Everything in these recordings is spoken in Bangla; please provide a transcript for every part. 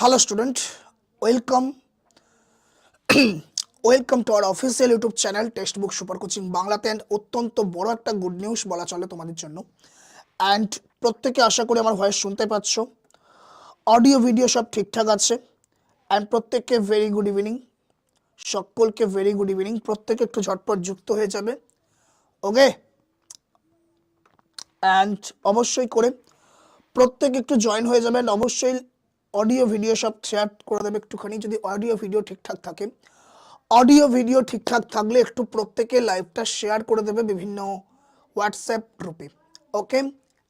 Hello student welcome welcome to our official YouTube channel textbook super coaching বাংলাতে অ্যান্ড অত্যন্ত বড় একটা গুড নিউজ বলা চলে তোমাদের জন্য। অ্যান্ড প্রত্যেকে আশা করি আমার ভয়েস শুনতে পাচ্ছ। অডিও ভিডিও সব ঠিকঠাক আছে। অ্যান্ড প্রত্যেককে ভেরি গুড ইভিনিং সকলকে ভেরি গুড ইভিনিং প্রত্যেকে একটু ঝটপট যুক্ত হয়ে যাবে। ওকে অ্যান্ড অবশ্যই করে প্রত্যেক একটু জয়েন হয়ে যাবেন অবশ্যই অডিও ভিডিও সব শেয়ার করে দেবে একটুখানি। যদি অডিও ভিডিও ঠিকঠাক থাকে অডিও ভিডিও ঠিকঠাক থাকলে একটু প্রত্যেকে লাইভটা শেয়ার করে দেবে বিভিন্ন হোয়াটসঅ্যাপ গ্রুপে ওকে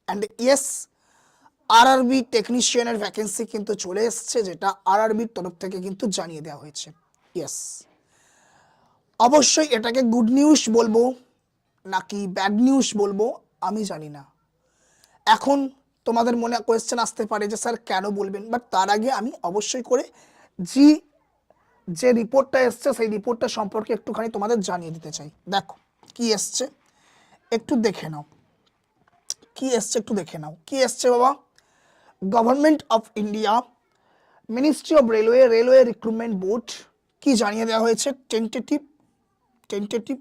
অ্যান্ড ইয়েস আর আরআরবি টেকনিশিয়ানের ভ্যাকেন্সি কিন্তু চলে এসছে, যেটা আর আরআরবির তরফ থেকে কিন্তু জানিয়ে দেওয়া হয়েছে। ইয়েস অবশ্যই এটাকে গুড নিউজ বলব, নাকি ব্যাড নিউজ বলব, আমি জানি না। এখন তোমাদের মনে কোয়েশ্চেন আসতে পারে যে, স্যার, কেন বলবেন? বাট তার আগে আমি অবশ্যই করে জি যে রিপোর্টটা এসছে, সেই রিপোর্টটা সম্পর্কে একটুখানি তোমাদের জানিয়ে দিতে চাই। দেখো, কি এসছে? একটু দেখে নাও। কি এসছে একটু দেখে নাও। কি এসছে বাবা? Government of India ministry of railway railway recruitment board কি জানিয়ে দেওয়া হয়েছে? Tentative tentative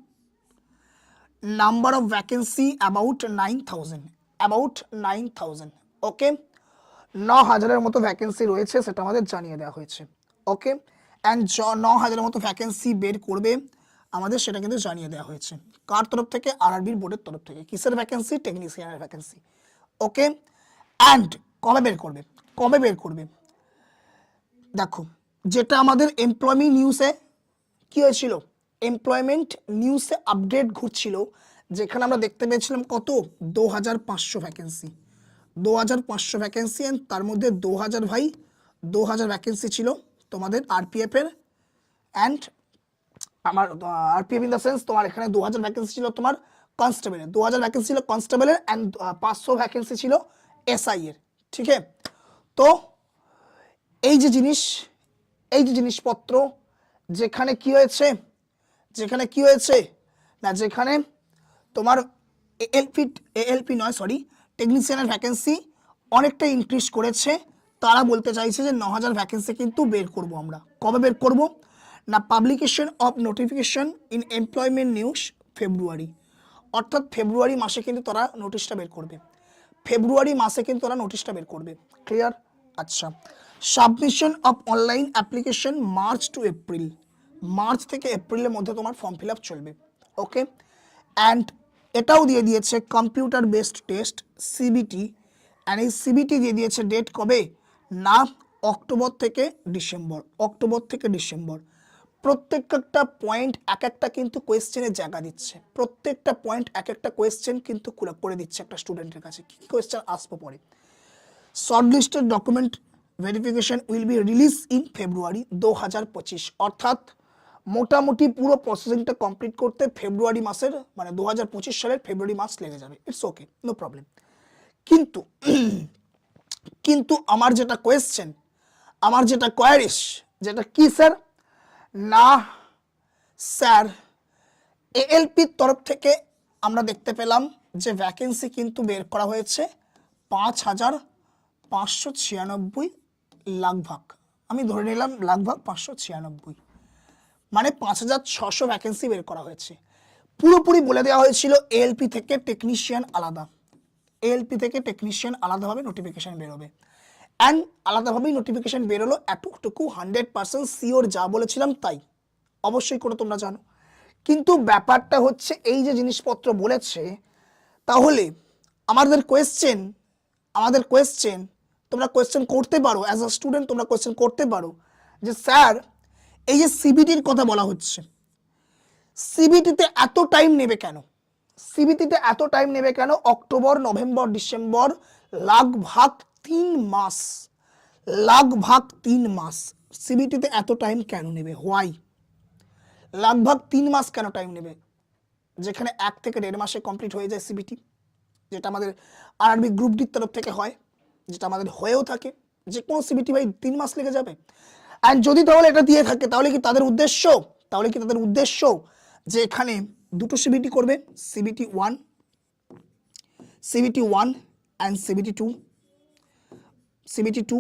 number of vacancy about nine thousand about nine thousand okay ন হাজারের মতো ভ্যাকেন্সি রয়েছে, সেটা আমাদের জানিয়ে দেওয়া হয়েছে ওকে অ্যান্ড ন হাজারের মতো ভ্যাকেন্সি বের করবে, আমাদের সেটা কিন্তু জানিয়ে দেওয়া হয়েছে। কার তরফ থেকে? আরআরবির বোর্ডের তরফ থেকে। কিসের ভ্যাকেন্সি টেকনিশিয়ানের ভ্যাকেন্সি ওকে অ্যান্ড কবে বের করবে? কবে বের করবে? দেখো, যেটা আমাদের এমপ্লয়মি নিউজে কি হয়েছিল? এমপ্লয়মেন্ট নিউজে আপডেট ঘুরছিল যেখানে আমরা দেখতে পেয়েছিলাম কত? দু হাজার পাঁচশো ভ্যাকেন্সি দু হাজার পাঁচশো ভ্যাকেন্সি অ্যান্ড তার মধ্যে দু হাজার ভাই, দু হাজার ভ্যাকেন্সি ছিল তোমাদের আরপিএফের অ্যান্ড আমার আরপিএফ ইন দ্য সেন্স তোমার এখানে দু হাজার ভ্যাকেন্সি ছিল তোমার কনস্টেবলের দু হাজার ভ্যাকেন্সি ছিল কনস্টেবলের অ্যান্ড পাঁচশো ভ্যাকেন্সি ছিল এসআই এর। ঠিক আছে? তো এই যে জিনিস, এই যে জিনিসপত্র, যেখানে কি হয়েছে? যেখানে কি হয়েছে? না, যেখানে তোমার এএলপি এএলপি নয় সরি টেকনিশিয়ানের ভ্যাকেন্সি অনেকটা ইনক্রিজ করেছে। তারা বলতে চাইছে যে ন হাজার ভ্যাকেন্সি কিন্তু বের করব আমরা। কবে বের করব? না publication of notification in employment news February অর্থাৎ ফেব্রুয়ারি মাসে কিন্তু তারা নোটিশটা বের করবে। ফেব্রুয়ারি মাসে কিন্তু তারা নোটিশটা বের করবে। ক্লিয়ার আচ্ছা। Submission of online application March to April March থেকে এপ্রিলের মধ্যে তোমার ফর্ম ফিল আপ চলবে। ওকে অ্যান্ড এটাও দিয়ে দিয়েছে computer based test CBT and এই সিবিটি দিয়ে দিয়েছে ডেট কবে? না, অক্টোবর থেকে ডিসেম্বর, অক্টোবর থেকে ডিসেম্বর। প্রত্যেকটা পয়েন্ট এক একটা কিন্তু কোয়েশ্চেনের জায়গা দিচ্ছে। প্রত্যেকটা পয়েন্ট এক একটা কোয়েশ্চেন কিন্তু করে দিচ্ছে একটা স্টুডেন্টের কাছে। কী কী কোয়েশ্চেন আসব পরে? Shortlisted document verification will be release in February দু হাজার পঁচিশ। অর্থাৎ মোটামুটি পুরো প্রসেসিংটা কমপ্লিট করতে ফেব্রুয়ারি মাসের মানে দু হাজার পঁচিশ সালের ফেব্রুয়ারি মাস লেগে যাবে। ইটস ওকে নো প্রবলেম কিন্তু কিন্তু আমার যেটা কোয়েশ্চেন আমার যেটা কোয়ারিশ যেটা কি স্যার না স্যার এএলপির তরফ থেকে আমরা দেখতে পেলাম যে ভ্যাকেন্সি কিন্তু বের করা হয়েছে পাঁচ হাজার পাঁচশো ছিয়ানব্বই লাখ ভাগ। আমি ধরে নিলাম লাখ ভাগ পাঁচশো ছিয়ানব্বই। মানে পাঁচ হাজার ছশো ভ্যাকেন্সি বের করা হয়েছে। পুরোপুরি বলে দেওয়া হয়েছিল এএলপি থেকে টেকনিশিয়ান আলাদা। এএলপি থেকে টেকনিশিয়ান আলাদাভাবে নোটিফিকেশান বেরোবে। অ্যান্ড আলাদাভাবেই নোটিফিকেশান বেরোলো, এতটুকু হান্ড্রেড পার্সেন্ট সিওর যা বলেছিলাম তাই। অবশ্যই করে তোমরা জানো। কিন্তু ব্যাপারটা হচ্ছে এই যে জিনিসপত্র বলেছে, তাহলে আমাদের কোয়েশ্চেন আমাদের কোয়েশ্চেন তোমরা কোয়েশ্চেন করতে পারো অ্যাজ আ স্টুডেন্ট তোমরা কোয়েশ্চেন করতে পারো যে, স্যার এই যে সিবিটির কথা বলা হচ্ছে সিবিটিতে এত টাইম নেবে কেন? সিবিটিতে এত টাইম নেবে কেন? অক্টোবর নভেম্বর ডিসেম্বর লাখ ভাগ তিন মাস, লাখ ভাগ তিন মাস সিবিটিতে এত টাইম কেন নেবে? হোয়াই লাখ ভাগ তিন মাস কেন টাইম নেবে? যেখানে এক থেকে দেড় মাসে কমপ্লিট হয়ে যায় সিবিটি যেটা আমাদের আরআরবি গ্রুপ ডির তরফ থেকে হয়, যেটা আমাদের হয়েও থাকে যে কোনো সিবিটি ভাই তিন মাস লেগে যাবে। অ্যান্ড যদি তাহলে এটা দিয়ে থাকে, তাহলে কি তাদের উদ্দেশ্য? তাহলে কি তাদের উদ্দেশ্য? যে এখানে দুটো সিবিটি করবে CBT one CBT one and CBT two CBT two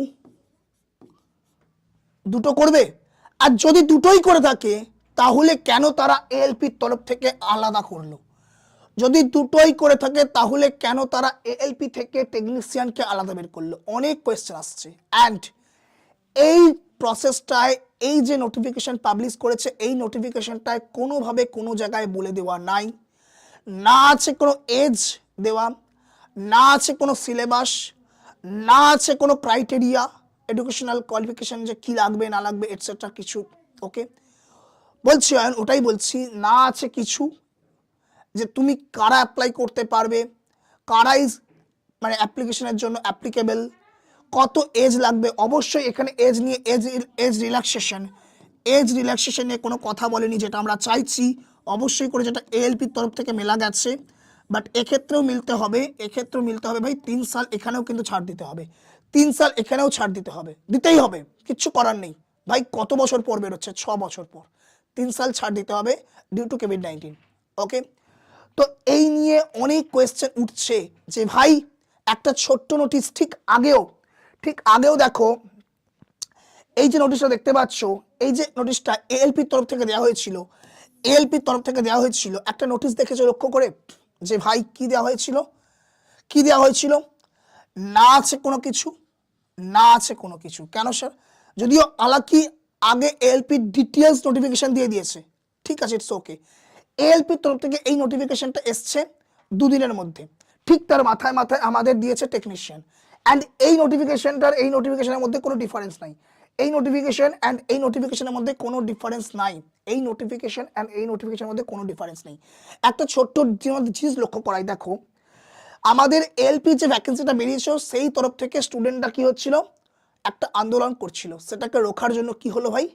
দুটো করবে। আর যদি দুটোই করে থাকে, তাহলে কেন তারা এএলপির তরফ থেকে আলাদা করল? যদি দুটোই করে থাকে, তাহলে কেন তারা এএলপি থেকে টেকনিশিয়ানকে আলাদা বের করল? অনেক কোয়েশ্চেন আসছে। অ্যান্ড এই প্রসেসটায় এই যে নোটিফিকেশন পাবলিশ করেছে, এই নোটিফিকেশনটায় কোনোভাবে কোনো জায়গায় বলে দেওয়া নাই। না আছে কোনো এজ দেওয়া, না আছে কোনো সিলেবাস না আছে কোনো ক্রাইটেরিয়া এডুকেশনাল কোয়ালিফিকেশন যে কী লাগবে, না লাগবে এটসেট্রা কিছু ওকে বলছি অয়ন ওটাই বলছি, না আছে কিছু যে তুমি কারা অ্যাপ্লাই করতে পারবে কারাই মানে অ্যাপ্লিকেশনের জন্য অ্যাপ্লিকেবল কত এজ লাগবে? অবশ্যই এখানে এজ নিয়ে age age relaxation age relaxation নিয়ে কোনো কথা বলেনি, যেটা আমরা চাইছি। অবশ্যই করে যেটা এএলপির তরফ থেকে মেলা গেছে। বাট এক্ষেত্রেও মিলতে হবে, এক্ষেত্রেও মিলতে হবে ভাই, তিন সাল এখানেও কিন্তু ছাড় দিতে হবে। তিন সাল এখানেও ছাড় দিতে হবে। দিতেই হবে, কিচ্ছু করার নেই। ভাই, কত বছর পর বেরোচ্ছে? ছ বছর পর। তিন সাল ছাড় দিতে হবে due to COVID nineteen okay তো এই নিয়ে অনেক কোয়েশ্চেন উঠছে যে ভাই, একটা ছোট্ট নোটিশ ঠিক আগেও ঠিক আগেও দেখো, এই যে নোটিশটা দেখতে পাচ্ছ, এই যে নোটিশটা এএলপির তরফ থেকে দেওয়া হয়েছিল এএলপির তরফ থেকে দেওয়া হয়েছিল, একটা নোটিশ দেখেছ লক্ষ্য করে? যে ভাই, কি দেওয়া হয়েছিল? কি দেওয়া হয়েছিল? না আছে কোনো কিছু? না আছে কোনো কিছু। কেন স্যার যদিও আলাকি আগে এএলপি ডিটেলস নোটিফিকেশন দিয়ে দিয়েছে। ঠিক আছে ইটস ওকে এএলপির তরফ থেকে এই নোটিফিকেশনটা এসছে দুদিনের মধ্যে। ঠিক তার মাথায় মাথায় আমাদের দিয়েছে টেকনিশিয়ান অ্যান্ড এই নোটিফিকেশনটার এই নোটিফিকেশনের মধ্যে কোনো ডিফারেন্স নাই। এই নোটিফিকেশন অ্যান্ড এই নোটিফিকেশনের মধ্যে কোনো ডিফারেন্স নাই। এই নোটিফিকেশন অ্যান্ড এই নোটিফিকেশনের মধ্যে কোনো ডিফারেন্স নেই। একটা ছোট্ট জিনিস লক্ষ্য করাই, দেখো। আমাদের এলপি যে ভ্যাকেন্সিটা বেরিয়েছিল, সেই তরফ থেকে স্টুডেন্টরা কি হচ্ছিল? একটা আন্দোলন করছিল। সেটাকে রোখার জন্য কি হলো ভাই?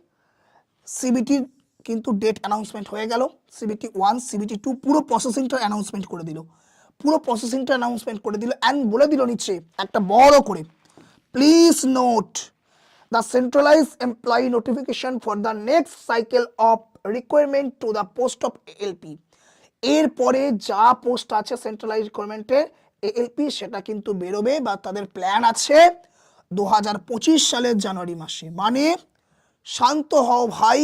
সিবিটির কিন্তু ডেট অ্যানাউন্সমেন্ট হয়ে গেল। সিবিটি ওয়ান সিবিটি টু পুরো প্রসেসিংটা অ্যানাউন্সমেন্ট করে দিল। পুরো প্রসেসিংটা অ্যানাউন্সমেন্ট করে দিল অ্যান্ড বলে দিল নিচে একটা বড় করে please note the centralize employee notification for the next cycle of requirement to the post of LP এরপরে যা পোস্ট আছে সেন্ট্রালাইজ রিকোয়ারমেন্টের এএলপি সেটা কিন্তু বেরোবে বা তাদের প্ল্যান আছে দু হাজার পঁচিশ সালের জানুয়ারি মাসে। মানে শান্ত হও ভাই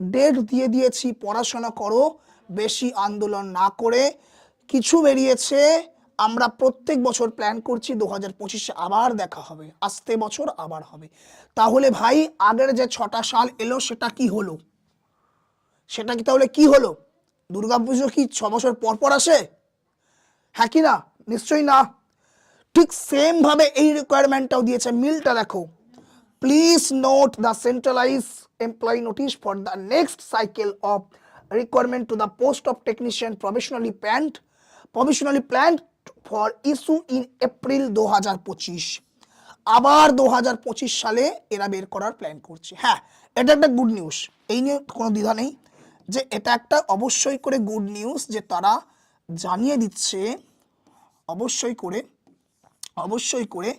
ডেট দিয়ে দিয়েছি, পড়াশোনা করো, বেশি আন্দোলন না করে কিছু বেরিয়েছে। আমরা প্রত্যেক বছর প্ল্যান করছি দু হাজার পঁচিশে আবার দেখা হবে। আসতে বছর আবার হবে। তাহলে ভাই, আগের যে ছটা সাল এলো, সেটা কি হলো? সেটা কি তাহলে কি হলো? দুর্গাপুজো কি ছ বছর পর পর আসে? হ্যাঁ কি না? নিশ্চয়ই না। ঠিক সেম ভাবে এই রিকোয়ারমেন্টটাও দিয়েছে। মিলটা দেখো। Please note the centralize employee notice for the next cycle of requirement to the post of technician professionally planned professionally planned for issue in April দু হাজার পঁচিশ আবার দু হাজার পঁচিশ সালে এরা বের করার প্ল্যান করছে। হ্যাঁ এটা একটা গুড নিউজ এই নিয়ে কোনো দ্বিধা নেই যে এটা একটা অবশ্যই করে গুড নিউজ যে তারা জানিয়ে দিচ্ছে, অবশ্যই করে অবশ্যই করে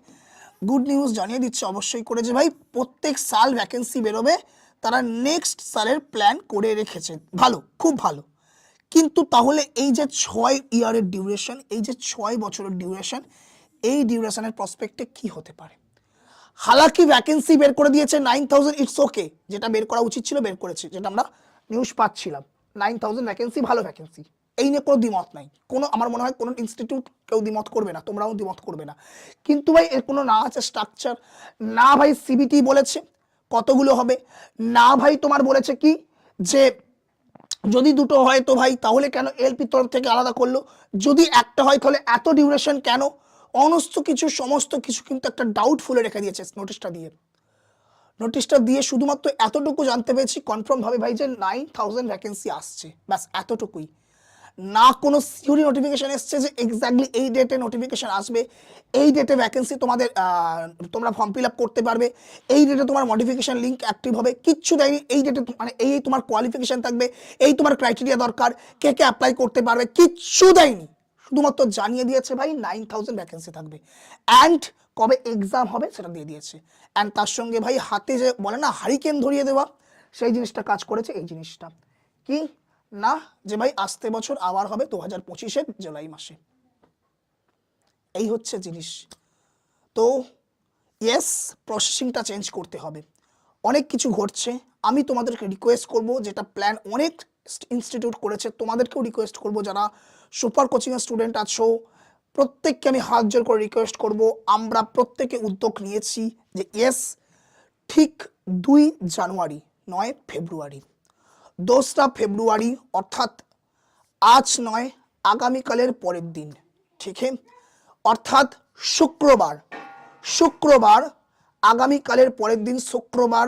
গুড নিউজ জানিয়ে দিচ্ছে, অবশ্যই করে যে ভাই প্রত্যেক সাল ভ্যাকেন্সি বেরোবে, তারা নেক্সট সালের প্ল্যান করে রেখেছে। ভালো, খুব ভালো। কিন্তু তাহলে এই যে ছয় ইয়ারের ডিউরেশন এই যে ছয় বছরের ডিউরেশন এই ডিউরেশনের প্রসপেক্টে কি হতে পারে? হালাকি ভ্যাকেন্সি বের করে দিয়েছে নাইন থাউজেন্ড ইটস ওকে যেটা বের করা উচিত ছিল, বের করেছে। যেটা আমরা নিউজ পাচ্ছিলাম। নাইন থাউজেন্ড ভ্যাকেন্সি ভালো ভ্যাকেন্সি এই নিয়ে কোনো দ্বিমত নাই। কোনো, আমার মনে হয় কোনো ইনস্টিটিউট কেউ দ্বিমত করবে না। তোমরাও দ্বিমত করবে না। কিন্তু ভাই, এর কোনো না আছে স্ট্রাকচার না ভাই সিবিটি বলেছে। কতগুলো হবে? না ভাই, তোমার বলেছে কি? যে যদি দুটো হয় তো ভাই, তাহলে কেন এলপি তরফ থেকে আলাদা করল? যদি একটা হয়, তাহলে এত ডিউরেশন কেন? অনস্ত কিছু, সমস্ত কিছু কিন্তু একটা ডাউট ফুলে রেখে দিয়েছে নোটিশটা দিয়ে। নোটিশটা দিয়ে শুধুমাত্র এতটুকু জানতে পেরেছি কনফার্ম ভাবে ভাই যে নাইন থাউজেন্ড ভ্যাকেন্সি আসছে। ব্যাস, এতটুকুই। না কোনো সিওরি নোটিফিকেশন এসছে যে এক্স্যাক্টলি এই ডেটে নোটিফিকেশান আসবে। এই ডেটে ভ্যাকেন্সি তোমাদের তোমরা ফর্ম ফিল আপ করতে পারবে। এই ডেটে তোমার মডিফিকেশন লিঙ্ক অ্যাক্টিভ হবে। কিচ্ছু দেয়নি। এই ডেটে মানে এই এই তোমার কোয়ালিফিকেশান থাকবে। এই তোমার ক্রাইটেরিয়া দরকার। কে কে অ্যাপ্লাই করতে পারবে কিচ্ছু দেয়নি। শুধুমাত্র জানিয়ে দিয়েছে ভাই নাইন থাউজেন্ড ভ্যাকেন্সি থাকবে। অ্যান্ড কবে এক্সাম হবে সেটা দিয়ে দিয়েছে। অ্যান্ড তার সঙ্গে ভাই হাতে যে বলে না হারিকেন ধরিয়ে দেওয়া, সেই জিনিসটা কাজ করেছে। এই জিনিসটা। কি? না যে ভাই আসতে বছর আবার হবে দু হাজার পঁচিশের জুলাই মাসে। এই হচ্ছে জিনিস। তো ইয়েস প্রসেসিংটা চেঞ্জ করতে হবে। অনেক কিছু ঘটছে। আমি তোমাদেরকে রিকোয়েস্ট করব যেটা প্ল্যান অনেক ইনস্টিটিউট করেছে। তোমাদেরকেও রিকোয়েস্ট করব যারা সুপার কোচিংয়ের স্টুডেন্ট আছো। প্রত্যেককে আমি হাত জোর করে রিকোয়েস্ট করব। আমরা প্রত্যেকে উদ্যোগ নিয়েছি যে ইয়েস ঠিক দুই জানুয়ারি নয় ফেব্রুয়ারি। দোসরা ফেব্রুয়ারি, অর্থাৎ আজ নয়, আগামীকালের পরের দিন। ঠিক অর্থাৎ শুক্রবার। শুক্রবার, আগামীকালের পরের দিন শুক্রবার।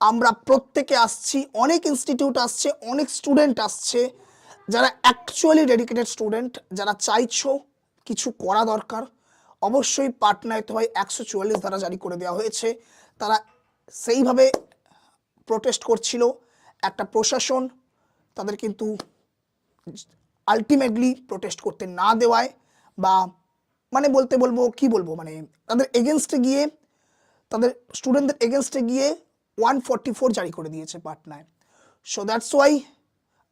আমরা প্রত্যেকে আসছি, অনেক ইনস্টিটিউট আসছে, অনেক স্টুডেন্ট আসছে, যারা অ্যাকচুয়ালি ডেডিকেটেড স্টুডেন্ট যারা চাইছো কিছু করা দরকার, অবশ্যই পাটনায় তো হয়, একশো চুয়াল্লিশ ধারা জারি করে দেওয়া হয়েছে। তারা সেইভাবে প্রোটেস্ট করছিল একটা প্রশাসন তাদের কিন্তু আলটিমেটলি প্রোটেস্ট করতে না দেওয়ায় বা মানে বলতে বলব, কি বলব? মানে তাদের এগেনস্টে গিয়ে, তাদের স্টুডেন্টদের এগেনস্টে গিয়ে ওয়ান ফর্টি ফোর জারি করে দিয়েছে পাটনায়। সো দ্যাটস ওয়াই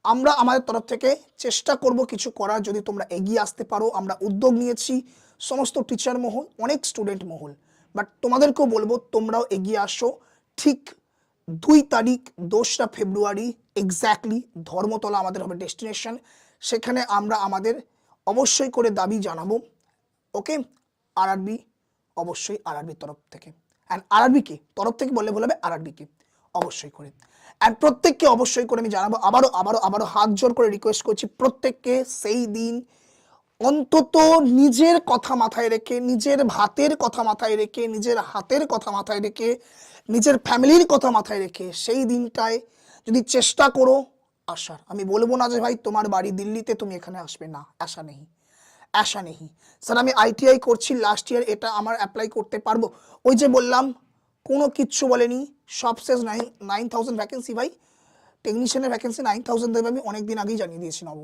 আমরা আমাদের তরফ থেকে চেষ্টা করব কিছু করার। যদি তোমরা এগিয়ে আসতে পারো, আমরা উদ্যোগ নিয়েছি সমস্ত টিচার মহল, অনেক স্টুডেন্ট মহল। বাট তোমাদেরকেও বলব, তোমরাও এগিয়ে আসো। ঠিক দুই তারিখ, দোসরা ফেব্রুয়ারি এক্স্যাক্টলি ধর্মতলা আমাদের হবে ডেস্টিনেশন সেখানে আমরা আমাদের অবশ্যই করে দাবি জানাব ওকে আরআরবি অবশ্যই আরআরবির তরফ থেকে। অ্যান্ড আরআরবিকে তরফ থেকে বললে বলবে আরআরবিকে অবশ্যই করে। অ্যান্ড প্রত্যেককে অবশ্যই করে আমি জানাব, আবারও আবারও আবারও হাত জোর করে রিকোয়েস্ট করছি, প্রত্যেককে সেই দিন অন্তত নিজের কথা মাথায় রেখে, নিজের ভাতের কথা মাথায় রেখে, নিজের হাতের কথা মাথায় রেখে, নিজের ফ্যামিলির কথা মাথায় রেখে সেই দিনটায় যদি চেষ্টা করো আসার আমি বলব না যে ভাই তোমার বাড়ি দিল্লিতে তুমি এখানে আসবে না, আশা নেই আশা নেই। স্যার, আমি আইটিআই করছি লাস্ট ইয়ার এটা আমার অ্যাপ্লাই করতে পারব। ওই যে বললাম, কোনো কিচ্ছু বলেনি, সব শেষ নাইন নাইন থাউজেন্ড ভ্যাকেন্সি ভাই টেকনিশিয়ানের ভ্যাকেন্সি নাইন থাউজেন্ড দেবে আমি অনেক দিন আগেই জানিয়ে দিয়েছি নব।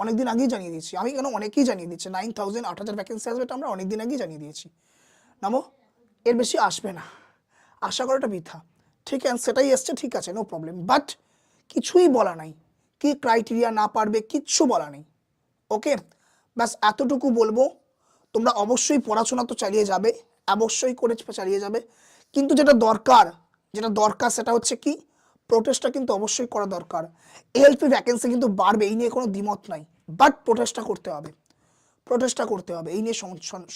অনেক দিন আগেই জানিয়ে দিয়েছি। আমি কেন অনেকেই জানিয়ে দিচ্ছি? নাইন থাউজেন্ড আট হাজার ভ্যাকেন্সি আসবে এটা আমরা অনেক দিন আগেই জানিয়ে দিয়েছি। নামো, এর বেশি আসবে না। আশা করাটা বৃথা। ঠিক আছে সেটাই এসছে, ঠিক আছে নো প্রবলেম বাট কিছুই বলা নাই। কি ক্রাইটেরিয়া না পারবে, কিচ্ছু বলা নেই। ওকে ব্যাস, এতটুকু বলব। তোমরা অবশ্যই পড়াশোনা তো চালিয়ে যাবে, অবশ্যই করে চালিয়ে যাবে। কিন্তু যেটা দরকার যেটা দরকার সেটা হচ্ছে কি? প্রোটেস্টটা কিন্তু অবশ্যই করা দরকার। এলপি ভ্যাকেন্সি কিন্তু বাড়বে, এই নিয়ে কোনো দ্বিমত নাই। বাট প্রোটেস্টটা করতে হবে। প্রোটেস্টটা করতে হবে, এই নিয়ে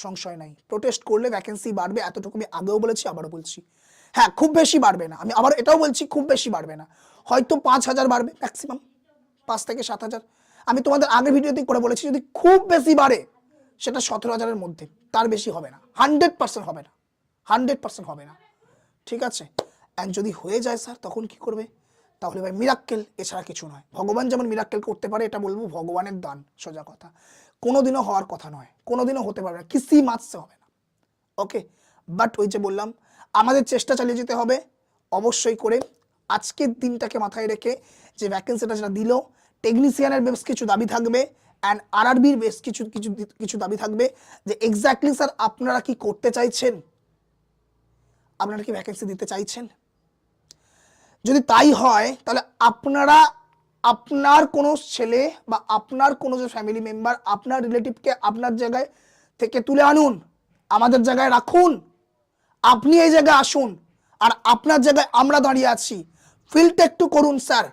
সংশয় নাই। প্রোটেস্ট করলে ভ্যাকেন্সি বাড়বে, এতটুকু আমি আগেও বলেছি, আবারও বলছি। হ্যাঁ খুব বেশি বাড়বে না। আমি আবার এটাও বলছি, খুব বেশি বাড়বে না। হয়তো পাঁচ হাজার বাড়বে ম্যাক্সিমাম পাঁচ থেকে সাত হাজার। আমি তোমাদের আগের ভিডিওতেই করে বলেছি, যদি খুব বেশি বাড়ে, সেটা সতেরো হাজারের মধ্যে। তার বেশি হবে না। হান্ড্রেড পার্সেন্ট হবে না। হান্ড্রেড পার্সেন্ট হবে না। ঠিক আছে? অ্যান্ড যদি হয়ে যায় স্যার, তখন কি করবে? তাহলে ভাই মিরাক্কেল এছাড়া কিছু নয়। ভগবান যেমন মিরাক্কেল করতে পারে, এটা বলব ভগবানের দান, সোজা কথা। কোনোদিনও হওয়ার কথা নয়, কোনোদিনও হতে পারবে না, কিসি মাছতে হবে না। ওকে বাট ওই যে বললাম, আমাদের চেষ্টা চালিয়ে যেতে হবে, অবশ্যই করে। আজকের দিনটাকে মাথায় রেখে যে ভ্যাকেন্সিটা যেটা দিল টেকনিশিয়ানের বেশ কিছু দাবি থাকবে অ্যান্ড আর আরআরবির বেশ কিছু কিছু কিছু দাবি থাকবে যে এক্স্যাক্টলি স্যার, আপনারা কি করতে চাইছেন? আপনারা কি ভ্যাকেন্সি দিতে চাইছেন? যদি তাই হয়, তাহলে আপনারা, আপনার কোনো ছেলে বা আপনার কোনো যে ফ্যামিলি মেম্বার আপনার রিলেটিভকে আপনার জায়গায় থেকে তুলে আনুন, আমাদের জায়গায় রাখুন, আপনি এই জায়গায় আসুন, আর আপনার জায়গায় আমরা দাঁড়িয়ে আছি। ফিলটা একটু করুন স্যার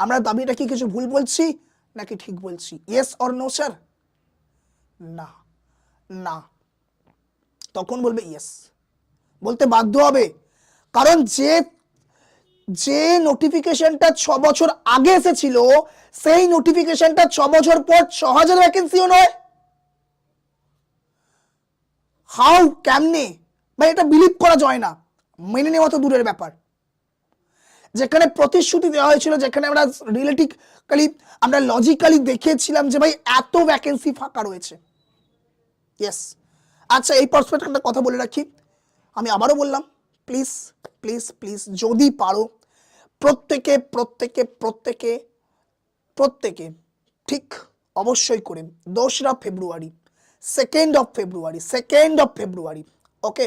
আমরা দাবিটা কি কিছু ভুল বলছি, নাকি ঠিক বলছি? ইয়েস অর নো স্যার না। না। তখন বলবে ইয়েস বলতে বাধ্য হবে। কারণ যে যে নোটিফিকেশনটা ছ বছর আগে এসেছিল, সেই নোটিফিকেশনটা ছ বছর পর ছ হাজার ভ্যাকেন্সিও নয়। হাউ কেমনে? ভাই, এটা বিলিভ করা যায় না। মেনে নেওয়া তো দূরের ব্যাপার। যেখানে প্রতিশ্রুতি দেওয়া হয়েছিল, যেখানে আমরা রিলেটিভলি আমরা লজিক্যালি দেখেছিলাম যে ভাই, এত ভ্যাকেন্সি ফাঁকা রয়েছে। ইয়েস আচ্ছা এই পার্সপেক্টিভটা কথা বলে রাখি। আমি আবারও বললাম প্লিজ প্লিজ প্লিজ যদি পারো প্রত্যেকে প্রত্যেকে প্রত্যেকে প্রত্যেকে ঠিক অবশ্যই করে। দোসরা ফেব্রুয়ারি second of February second of February okay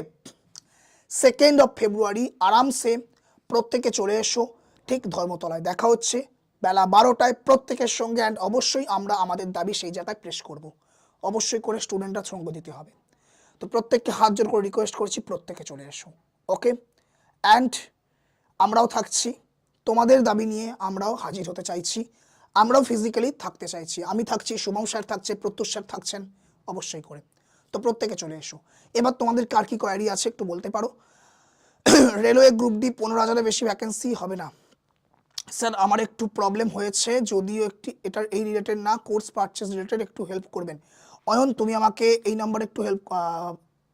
second of February আরামসে প্রত্যেকে চলে এসো, ঠিক ধর্মতলায়। দেখা হচ্ছে বেলা বারোটায় প্রত্যেকের সঙ্গে অ্যান্ড অবশ্যই আমরা আমাদের দাবি সেই জায়গায় প্রেস করব। অবশ্যই করে স্টুডেন্টরা সঙ্গ দিতে হবে। তো প্রত্যেককে হাত জোর করে রিকোয়েস্ট করছি প্রত্যেকে চলে এসো ওকে অ্যান্ড আমরাও থাকছি। তোমাদের দাবি নিয়ে আমরাও হাজির হতে চাইছি। আমরাও ফিজিক্যালি থাকতে চাইছি। আমি থাকছি শুভম স্যার থাকছে, প্রত্যুষ স্যার থাকছেন, অবশ্যই করে। তো প্রত্যেকে চলে এসো। এবার তোমাদের কার কি কোয়ারি আছে একটু বলতে পারো? রেলওয়ে গ্রুপ ডি পনেরো হাজারের বেশি ভ্যাকেন্সি হবে না। স্যার, আমার একটু প্রবলেম হয়েছে, যদিও একটি, এটার এই রিলেটেড না কোর্স পারচেস রিলেটেড একটু হেল্প করবেন। অয়ন, তুমি আমাকে এই নাম্বারে একটু হেল্প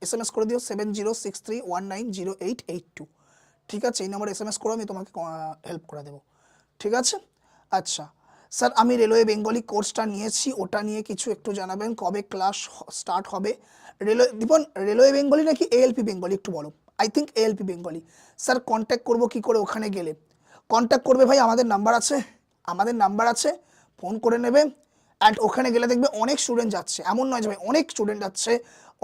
এস এম এস করে দিও seven zero six three one nine zero eight eight two ঠিক আছে, এই নাম্বারে এস এম এস করো আমি তোমাকে হেল্প করে দেবো। ঠিক আছে? আচ্ছা। স্যার, আমি রেলওয়ে বেঙ্গলি কোর্সটা নিয়েছি, ওটা নিয়ে কিছু একটু জানাবেন, কবে ক্লাস স্টার্ট হবে? রেলওয়ে, দীপন, রেলওয়ে বেঙ্গলি নাকি এএলপি বেঙ্গলি, একটু বলো। I think ALP Bengali. Sir contact করব কি করে ওখানে গেলে? কন্ট্যাক্ট করবে ভাই, আমাদের নাম্বার আছে। আমাদের নাম্বার আছে ফোন করে নেবে। অ্যান্ড ওখানে গেলে দেখবে অনেক স্টুডেন্ট যাচ্ছে। এমন নয় যে ভাই, অনেক স্টুডেন্ট যাচ্ছে,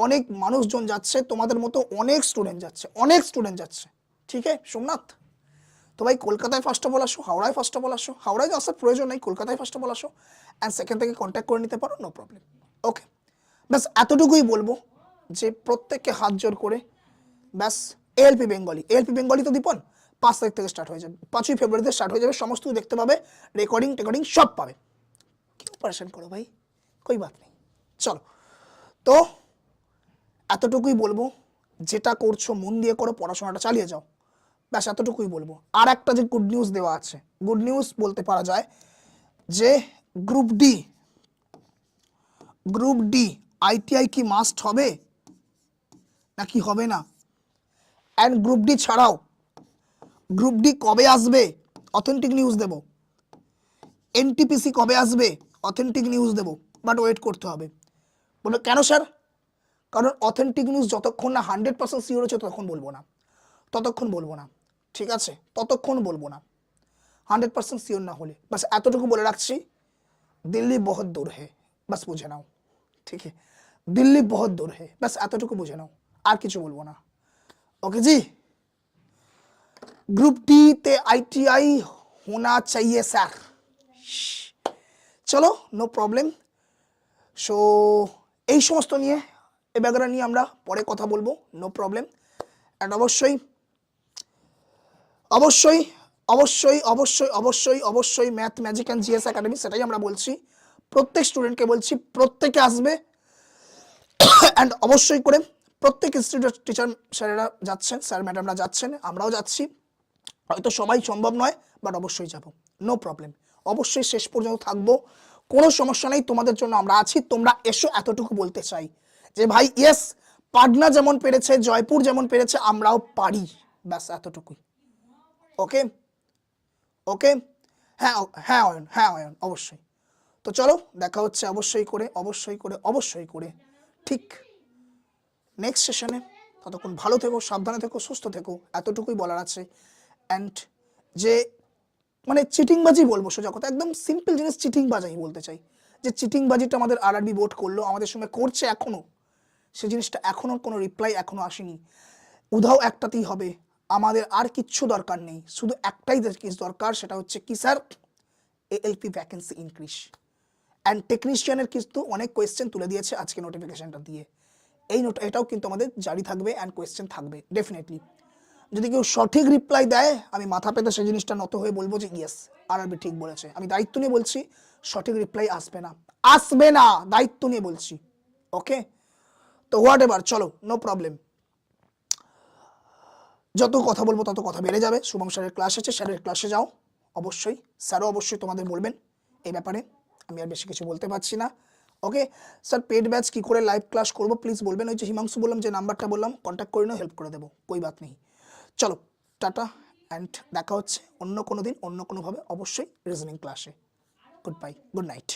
অনেক মানুষজন যাচ্ছে, তোমাদের মতো অনেক স্টুডেন্ট যাচ্ছে, অনেক স্টুডেন্ট যাচ্ছে। ঠিক আছে? সোমনাথ তো ভাই কলকাতায় ফার্স্ট অফ অল আসো, হাওড়ায় ফার্স্ট অফ অল আসো, হাওড়ায় আসার প্রয়োজন নেই, কলকাতায় ফার্স্ট অফ অল আসো অ্যান্ড সেখান থেকে কন্ট্যাক্ট করে নিতে পারো নো প্রবলেম ওকে ব্যাস, এতটুকুই বলব যে প্রত্যেককে হাত জোর করে, ব্যাস এএলপি বেঙ্গলি এএলপি বেঙ্গলি তো দীপন, পাঁচ তারিখ থেকে স্টার্ট হয়ে যাবে, পাঁচই ফেব্রুয়ারিতে স্টার্ট হয়ে যাবে সমস্ত দেখতে পাবে রেকর্ডিং টেকর্ডিং সব পাবে। কেউ পারেশান করো ভাই? কই বাত নেই। চলো। তো, এতটুকুই বলব, যেটা করছ, মন দিয়ে করো, পড়াশোনাটা চালিয়ে যাও। ব্যাস, এতটুকুই বলব। আর একটা যে গুড নিউজ দেওয়া আছে গুড নিউজ বলতে পারা যায় যে group D group D ITI কি মাস্ট হবে নাকি হবে না? অ্যান্ড গ্রুপ ডি ছাড়াও গ্রুপ ডি কবে আসবে? অথেন্টিক নিউজ দেব। এনটিপিসি কবে আসবে? অথেন্টিক নিউজ দেব। বাট ওয়েট করতে হবে। বলে, কেন স্যার কারণ অথেন্টিক নিউজ যতক্ষণ না হান্ড্রেড পার্সেন্ট সিওর হচ্ছে, ততক্ষণ বলব না। ততক্ষণ বলব না। ঠিক আছে? ততক্ষণ বলব না। হান্ড্রেড পার্সেন্ট শিওর না হলে। বাস এতটুকু বলে রাখছি, দিল্লি বহুত দূর হে। বাস বুঝে নাও। ঠিক দিল্লি বহুত দূর হে। বাস এতটুকু বুঝে নাও। আর কিছু বলব না। ওকে জি? গ্রুপ টি তে আইটিআই হোনা চাইয়ে, স্যার। চলো নো প্রবলেম সো এই সমস্ত নিয়ে, এ ব্যাগরা নিয়ে আমরা পরে কথা বলব। নো প্রবলেম অ্যান্ড অবশ্যই অবশ্যই অবশ্যই অবশ্যই অবশ্যই অবশ্যই Math Magic and GS Academy সেটাই আমরা বলছি। প্রত্যেক স্টুডেন্টকে বলছি, প্রত্যেকে আসবে। অ্যান্ড অবশ্যই করে প্রত্যেক ইনস্টিটিউট টিচার স্যারেরা যাচ্ছেন, স্যার ম্যাডামরা যাচ্ছেন, আমরাও যাচ্ছি। হয়তো সবাই সম্ভব নয় বাট অবশ্যই যাব। নো প্রবলেম অবশ্যই শেষ পর্যন্ত থাকব। কোনো সমস্যা নেই, তোমাদের জন্য আমরা আছি। তোমরা এসো, এতটুকু বলতে চাই। যে ভাই ইয়েস পাটনা যেমন পেরেছে, জয়পুর যেমন পেরেছে, আমরাও পারি। ব্যাস, এতটুকুই। ওকে? ওকে? হ্যাঁ হ্যাঁ অয়ন হ্যাঁ অয়ন, অবশ্যই। তো চলো, দেখা হচ্ছে অবশ্যই করে অবশ্যই করে অবশ্যই করে। ঠিক। নেক্সট সেশনে ততক্ষণ ভালো থেকো, সাবধানে থেকো, সুস্থ থেকো, এতটুকুই বলার আছে। অ্যান্ড যে মানে চিটিংবাজি বলব সোজা কথা, একদম সিম্পল জিনিস চিটিংবাজ আমি বলতে চাই। যে চিটিংবাজিটা আমাদের আরআরবি বোর্ড করল, আমাদের সঙ্গে করছে এখনও সে জিনিসটা এখনও কোনো রিপ্লাই এখনও আসেনি। উধাও একটাতেই হবে। আমাদের আর কিচ্ছু দরকার নেই। শুধু একটাই দরকার, সেটা হচ্ছে কি sir ALP vacancy increase and টেকনিশিয়ানের কিন্তু অনেক কোয়েশ্চেন তুলে দিয়েছে আজকে নোটিফিকেশনটা দিয়ে। এই নোট এটাও কিন্তু আমাদের জারি থাকবে অ্যান্ড কোয়েশ্চেন থাকবে ডেফিনেটলি যদি কেউ সঠিক রিপ্লাই দেয়, আমি মাথা পেতে সেই জিনিসটা নত হয়ে বলব যে ইয়েস আর আরবি ঠিক বলেছে। আমি দায়িত্ব নিয়ে বলছি, সঠিক রিপ্লাই আসবে না। আসবে না, দায়িত্ব নিয়ে বলছি। ওকে তো হোয়াট এভার চলো নো প্রবলেম যত কথা বলব তত কথা বেড়ে যাবে। শুভম স্যারের ক্লাস আছে, স্যারের ক্লাসে যাও। অবশ্যই, স্যারও অবশ্যই তোমাদের বলবেন এই ব্যাপারে। আমি আর বেশি কিছু বলতে পারছি না। ওকে স্যার পেড ব্যাচ কী করে লাইভ ক্লাস করব? প্লিজ বলবেন। ওই যে হিমাংশু বললাম, যে নাম্বারটা বললাম কন্ট্যাক্ট করে নাও হেল্প করে দেবো। কই বাত নেই। চলো, টাটা অ্যান্ড দেখা হচ্ছে অন্য কোনো দিন, অন্য কোনোভাবে অবশ্যই রিজনিং ক্লাসে গুড বাই গুড নাইট